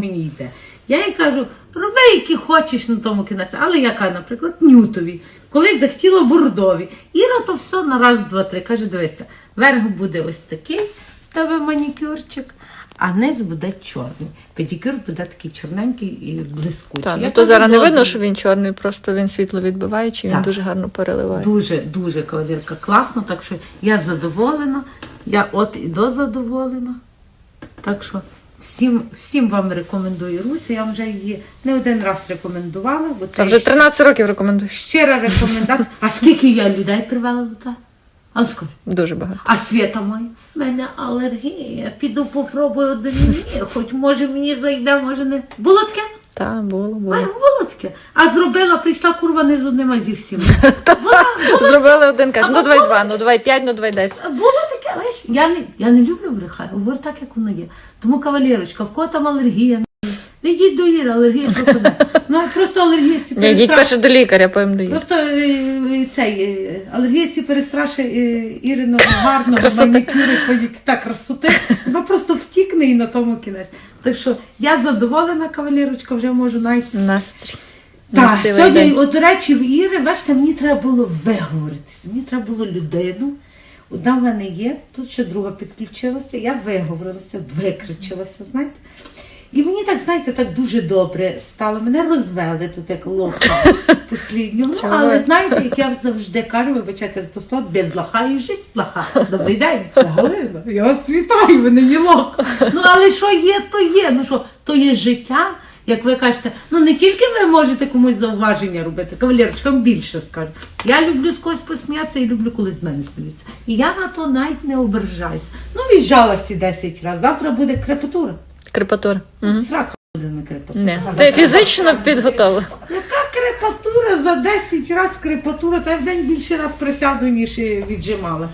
мені йде. Я їй кажу, роби, які хочеш на тому кінець. Але я кажу, наприклад, нютові. Колись захотіла бордові. Іра то все на раз, два, три. Каже, дивися, верх буде ось такий, тебе манікюрчик, а низ буде чорний. Педикюр буде такий чорненький і блискучий. Так, ну то зараз не видно, що він чорний, просто він світло відбиваючий, він Так. дуже гарно переливає. Дуже, дуже кавалерка класно, так що я задоволена, я от і до задоволена. Так що всім, всім вам рекомендую Русю. Я вже її не один раз рекомендувала. Бо це Та вже 13 років рекомендую. щира рекомендація. А скільки я людей привела до тебе? А скажи. Дуже багато. А свята моя? У мене алергія. Піду попробую один ні. Хоч може мені зайде, може не. Було таке? Так, було, А, було. було таке. А зробила, прийшла курва не з одним, а зі всіма. Була, Зробили один, каже, ну давай два, ну давай п'ять, ну давай десять. Було знаєш, я не, я не люблю брехати, говорю так, як воно є. Тому, кавалерочка, в кого там алергія, не йдіть до Іри, алергія просто. Ну, просто алергія сі перестрашить. перше до лікаря, їх. Просто е, е, цей, е, алергія сі перестрашить Іриного гарного манікюри, та красоти. Вона просто втікне і на тому кінець. Так що я задоволена, кавалерочка, вже можу навіть Настрій. Так, сьогодні, от, речі, в Іри, бачите, мені треба було виговоритися. Мені треба було людину. Одна в мене є, тут ще друга підключилася, я виговорилася, викричилася, знаєте. І мені так, знаєте, так дуже добре стало. Мене розвели тут як лоха посліднього. Чого? Але знаєте, як я завжди кажу, вибачайте за то слово, без лоха і життя плоха. Добрий день, це Галина. Я вас вітаю, ви не є лох. Ну але що є, то є. Ну що, то є життя. Як ви кажете, ну не тільки ви можете комусь зауваження робити, кавалерочкам більше скажу. Я люблю з когось посміятися і люблю, коли з мене сміються. І я на то навіть не обержаюсь. Ну, віджалася 10 разів. Завтра буде крепатура. Крепатура. Мгм. Срака буде на крепатура. Не. Ти фізично підготовила. Яка крепатура за 10 разів крепатура, та я в день більше раз присяду, ніж і віджималась.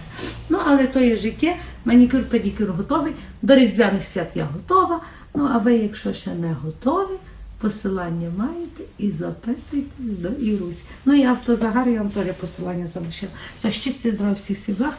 Ну, але то є життя. Манікюр, педикюр готовий. До Різдвяних свят я готова. Ну, а ви, якщо ще не готові, посилання маєте і записуйтесь до Ірусі. Ну і автозагар, я вам теж посилання залишила. Все, щастя, здоров'я всіх благ.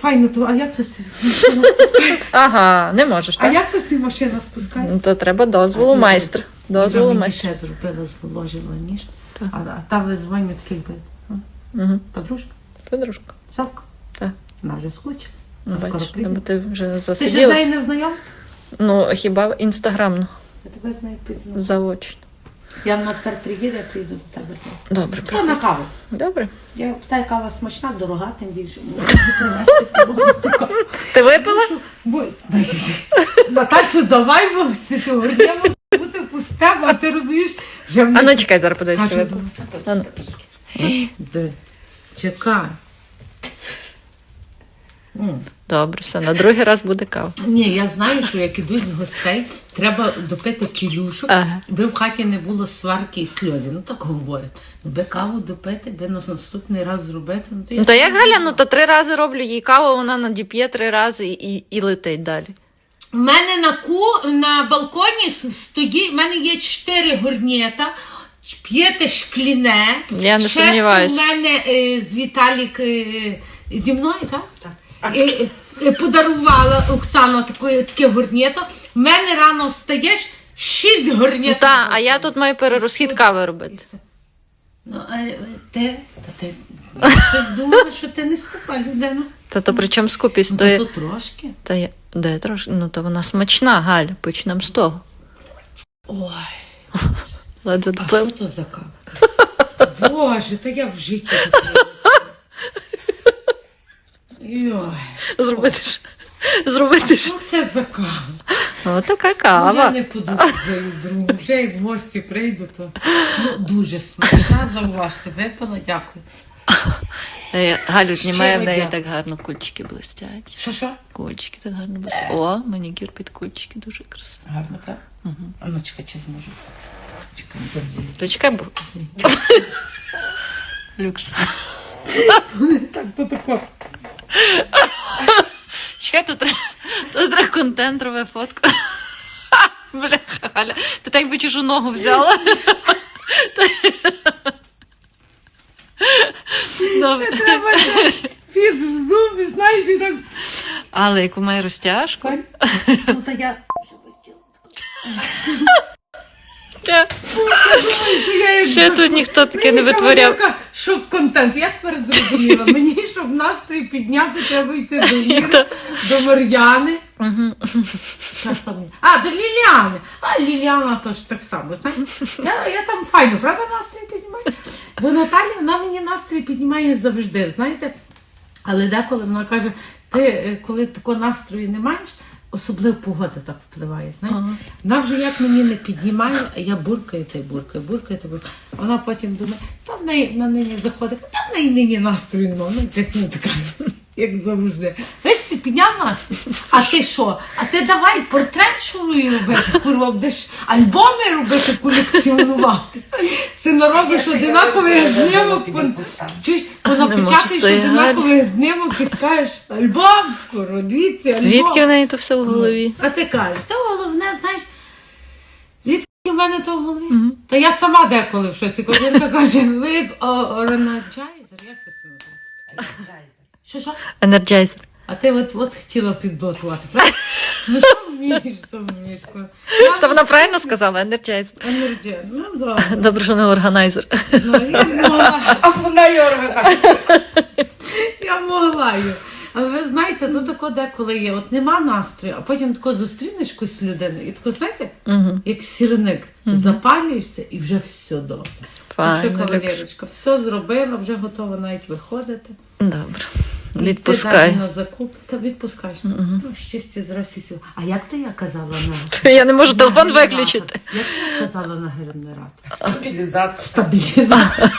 Файно, то, а як то машина спускає? Ага, не можеш, А так? як то сі машина спускає? Ну, то треба дозволу майстра. Дозволу Я майстра. ще зробила, зволожила ніж. Так. А, а та визвоню такий би. ну, Угу. Подружка, Подружка. Совка. Так. Вона вже скучила. Ну, А скоро бачиш, прийде. ти вже Ти ще з нею засиділась. не знайом? Ну, хіба інстаграмно, Я тебе з нею пізно. заочно. Я вона тепер приїде, я прийду до тебе знову. Добре, Що на каву? добре. Я питаю, кава смачна, дорога, тим більше. Можу. Ти випила? Бо- Дай, дай, дай. Наталцю, давай, бо це ти гордємо бути пусте, а ти розумієш, вже в А ну чекай, зараз подивись, що Каже, випила. «Ну. Де? Чекай. Добре, все, на другий раз буде кава. Ні, я знаю, що як ідуть з гостей, треба допити кілюшок, Ага. би в хаті не було сварки і сльозів. Ну так говорять. Ну, би каву допити, би на наступний раз зробити. Ну, то я Ну то як Галя, ну то три рази роблю їй каву, вона надіп'є три рази і, і летить далі. У мене на ку на балконі стоїть, в мене є чотири горнєта, п'єте шкляне. Я не Шесте сумніваюсь. У мене е, з Віталік е, зі мною, так? Так. Подарувала Оксана таке, таке горнєто. В мене рано встаєш, шість горнєт. Ну та, а я тут маю перерозхід кави робити. Ну, а ти, та ти, щось думала, що ти не скупа людина. Та то при чому скупість? Ну, То, то, є- то трошки. та я, де трошки, ну то вона смачна, Галя, почнемо з того. Ой. Ледве А допив. що то за кава? Боже, та я в житті такого. Йой, Зробити ж. Зробити ж. що це за кава? О, така Ну, Я не подумаю другу. Вже як в гості прийду, то ну, дуже смачна, зауважте. Випила, дякую. Е, Галю знімає, в неї так гарно кульчики блистять. Що що? Кульчики так гарно блистять. О, манікюр під кульчики дуже красиво. Гарно, так? Угу. А ну чекай, чи зможу. Чекай. То чекай, бо. Люкс. Так, то тако. Чекай, тут треба, тут треба контент робити фотку. Бляха, Галя, ти так би чужу ногу взяла. Добре. Треба фіз в зубі, знаєш, і так. Але яку має розтяжку. Ну, та я. Та, Що я як Ще тут ніхто таке не витворяв. Шок контент. Я тепер зрозуміла. Мені, щоб настрій підняти, треба йти до Іри, до Мар'яни. Мгм. Що ж? А, до Ліліани. А Ліліана теж так само. Знаєш? Я, я там файно, правда, настрій піднімаю? Бо Наталя, вона мені настрій піднімає завжди, знаєте. Але деколи вона каже, ти е, коли такого настрою не маєш, особливо погода так впливає. знаєте. Ага. Вона вже як мені не піднімає, а я буркаю та й буркаю, буркаю та буркаю. Вона потім думає, та в неї на нині заходить, та в неї нині настрою ну десь не така, як завжди. Знаєш, ти підняв настрій. А ти що? А ти давай портрет шуруй робити, курва, будеш альбоми робити, колекціонувати. Ти наробиш одинаковий знімок, чуєш, понапечатаєш одинаковий знімок і скажеш, альбом, курва, дивіться, альбом. Звідки в неї то все в голові? А ти кажеш, та головне, знаєш, звідки в мене то в голові? Та я сама деколи в шоці, коли каже, ви як Оренаджайзер, Що, що? Енерджайзер. А ти от, от хотіла підблокувати, правда? Ну що вмієш, то вмієш. Я Та вона правильно сказала, енерджайзер. енерджі- Ну, добре. Добре, що не органайзер. Ну, я могла, А вона Йоргана. я могла. її. Але ви знаєте, то тако деколи є. От нема настрою, а потім тако зустрінеш якусь людину і тако, знаєте, Угу. як сірник, запалюєшся і вже все добре. Так що, Файно, люкс. кавалерочка, все зробила, вже готова навіть виходити. Добре. Відпускай. на закуп. Та відпускаєш. Ну, щастя з Росії. А як то я казала на Я не можу на телефон генератор? виключити. Як я казала на генератор? Стабілізатор. Стабілізатор.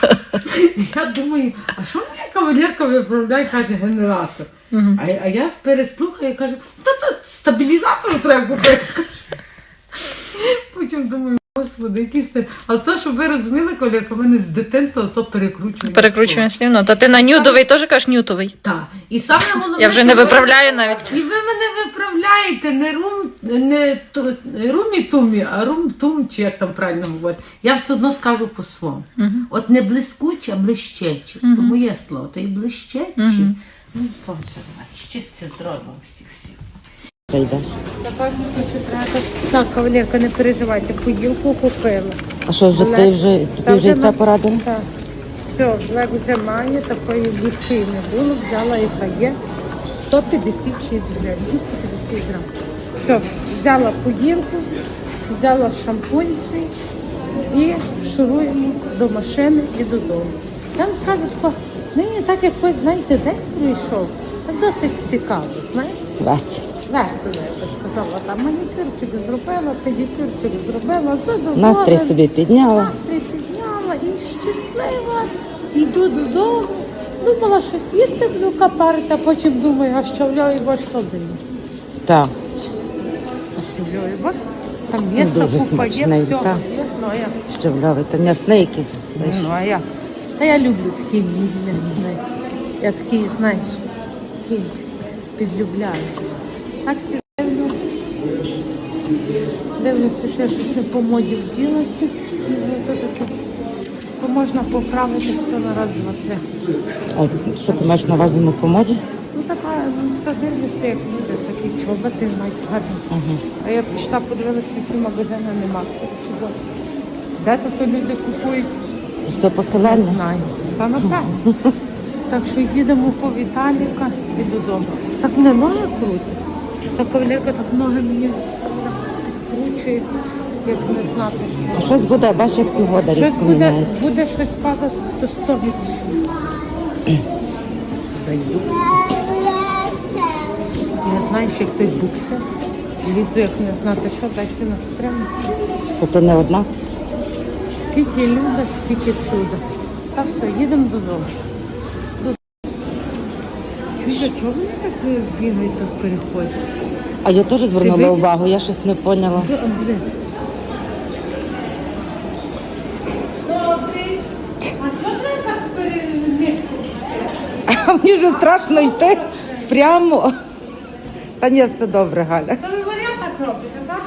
Я думаю, а що моя кавалерка виправляє, каже генератор. Мгм. А, а я переслухаю і кажу, та то стабілізатор треба купити. Потім думаю, господи, який стиль. Але то, щоб ви розуміли, колірка, в мене з дитинства то перекручує. Перекручуємо слівно. Та ти на нюдовий теж кажеш нютовий. Так. І саме головне, Я вже що не ви- виправляю навіть. І ви мене виправляєте не рум, не ту- румі тумі, а рум тум, чи як там правильно говорять. Я все одно скажу по-своєму. Мгм. От не блискучі, а блищечі. Мгм. То моє слово, то і блищечі. Мгм. Ну, словом, все давай. Щастя, здоров'я всіх всіх. Зайдеш. Так, кавалерка, не переживайте, поділку купила. А що вже ти вже ти вже це порадила? Так. Все, Блек вже має, такої більшої не було, взяла яка є. 156 гривень, 250 грам. Все, взяла поділку, взяла шампунь свій і шуруємо до машини і додому. Я вам скажу, тако, нині так якось, знаєте, день прийшов. Так досить цікаво, знаєте. Весь. Весело, я би сказала. Там манікюрчик зробила, педикюрчик зробила, задоволена. Настрій собі підняла. Настрій підняла і щаслива. Йду додому. Думала, щось їсти буду капарити, а потім думаю, а що в Льові борщ холодильник. Так. А що в Льові борщ? Там м'ясо, Дуже купа є, смачний, всього так. є. Ну, а я, Що влявий, то м'ясний якийсь. ну, а я. Та я люблю такі м'ясні. Я такий, знаєш, такий підлюбляю. Так всі дивлю. Дивлюся, що я щось не по моді вділася. Ну, можна поправити все на раз, два, три. А що ти маєш на увазі на комоді? Ну така, ну, та дивлюся, як люди, такі чоботи мають гарні. Ага. А я пішла, подивилася, всі магазини нема. Чого? Де то, то люди купують? Все Не поселення? знаю. Та напевно. Так що їдемо по Віталіка і додому. Так не ноги крутить. Та кавалерка так ноги мені кручує, як не знати, що. А щось буде, бачиш, як погода Щось різко буде, міняється. буде щось падати, то 100 Зайду. Не знаєш, як той буксер. Літо, як не знати, що дайте на стріму. То ти не одна тут. Скільки люда, стільки чуда. Та все, їдемо. Додому. Чужа, чого вони так бігають тут переходять? А я теж звернула видів? увагу, я щось не поняла. Де А чого ти так перенесли? А мені вже страшно йти прямо. Та ні, все добре, Галя. Та ви варіант так робите, так?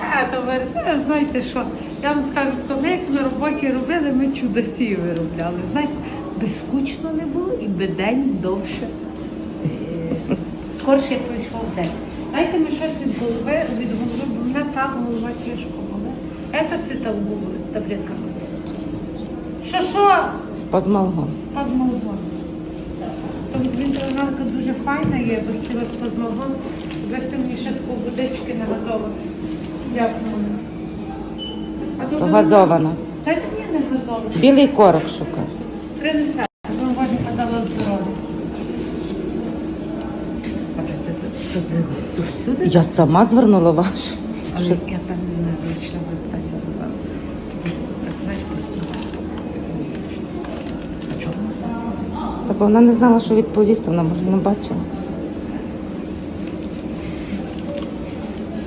А, то ви е, знаєте що, я вам скажу, то ми як на роботі робили, ми чудосі виробляли. Знаєте, безскучно не було і би день довше. е, Скорше пройшов день. Дайте мені щось від голови, від голови, бо мене так голова тяжко болить. Це голову, таблетка. Що, що? Спазмалгон. Спазмолгон. Тому вінтернарка дуже файна є, бо хотіла спазмолгон. Вести мені ще таку водички не газову. Дякую. А то То газована. Дайте мені не газову. Білий корок шукай. Принесе. Бо Боже подала здоров'я. Я сама звернула вашу. Але я там незвичне запитання задала. Так, знаєш, постійно. Таке незвичне. А чому? Так вона не знала, що відповісти, вона може не бачила.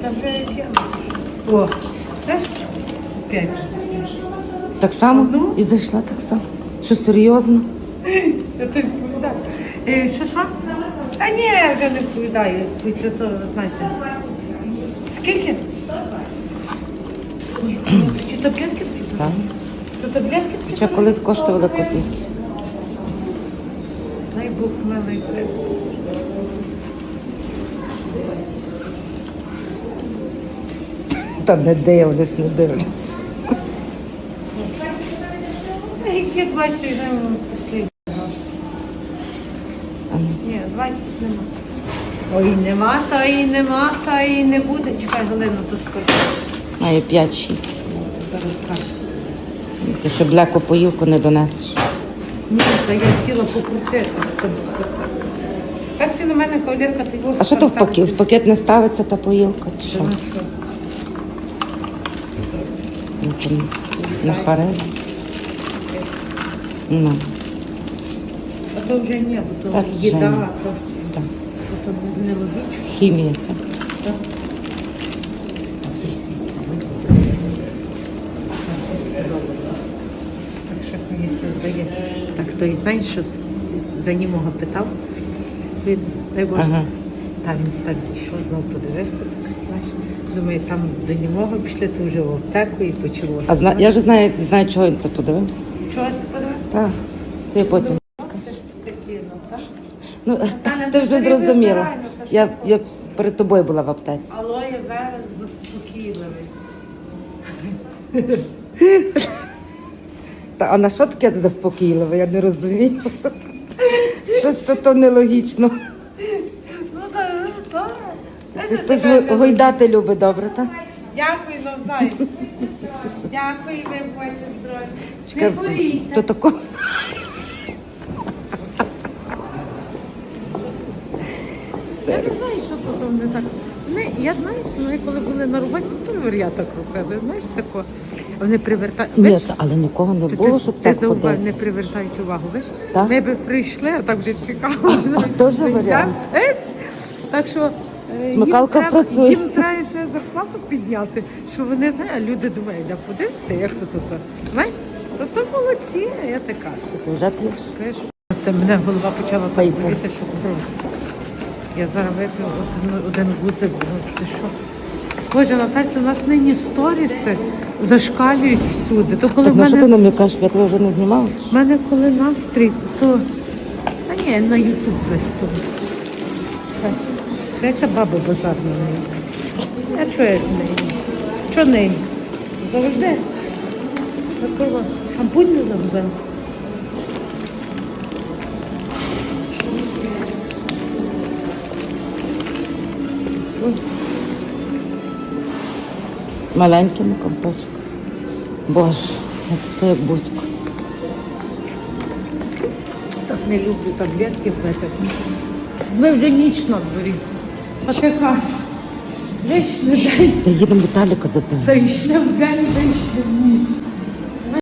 Та вже як я. О, теж? П'ять. Так само Ну? і зайшла так само. Що серйозно? Я ти відповідаю. Е, що, що? Та ні, я вже не відповідаю. Після того, знаєте. Скільки? Ой, Чи таблетки такі? Так. То таблетки такі? Хоча колись коштували копійки. Най Бог милий. Та не дивлюсь, не дивлюсь. Це 20 гривень послідні. Ну. Ні, 20 нема. Ой, нема, та і нема, та і не буде. Чекай, Галина, то скажу. Маю 5-6. Зараз кажу. Ти ще бляко поїлку не донесеш. Ні, та я хотіла покрутити там спитати. Так всі на мене кавалерка ти його А що то в пакет? В пакет не ставиться та поїлка? Чи що? Що? що? Ну, там На харе. Ну, А то вже ні, бо то Так, ні. то, так. то, то нелогічно. Хімія. Так. Так? Це. Так що мені все здає. Так той знаєш, що з- за німого питав. Він, дай Боже, Ага. та він так зійшов, знову подивився, так, знаєш. Думаю, там до німого пішли, то вже в аптеку і почалося. А зна... я вже знаю, знаю, чого він це подивив. Чогось? Так. Я потім. Ну, так, ти ну, вже зрозуміла. ну, та Я, я перед тобою була в аптеці. Алоє верес заспокійливий. Та, а на що таке заспокійливе? Я не розумію. Щось то, то нелогічно. Ну Хтось гойдати любить добре, так? Дякую навзаєм. Дякую, ви здорові. Не Чекай. То тако. Я не знаю, що це там не так. Вони, я знаю, що ми коли були на роботі, то вар'я так робили. Знаєш тако. Вони привертають. Ні, та- але нікого не було, щоб ти так зауваж- ходити. не привертають увагу. Бачиш? Так? Ми би прийшли, а так вже цікаво. теж варіант. йдемо. Так що е, їм Смикалка треба- працює. Їм треба ще зарплату підняти, що вони знають, люди думають, я подивися, як то тут. Знаєш? То то молодці, а я така. Ти вже п'єш? Знаєш, Це мене голова почала так боліти, що просто. Я зараз випив один, один гудзик, ну, ти що? Боже, Наталь, у нас нині сторіси зашкалюють всюди. То коли Так в на що ти мене? Я тебе вже не знімала? в мене коли настрій, то. Та ні, на Ютуб десь то. Чекай. Яка баба базарна в неї? А чого я з нею? Що неї? Завжди. Такого шампунь не загубила. Маленькими ковточками. Боже, це то як бузько. Так не люблю таблетки пити. Ми вже ніч на дворі. Ти кажеш, вийшли день, Та їдемо Віталіка заберемо. зайшли в день, вийшли в ніч.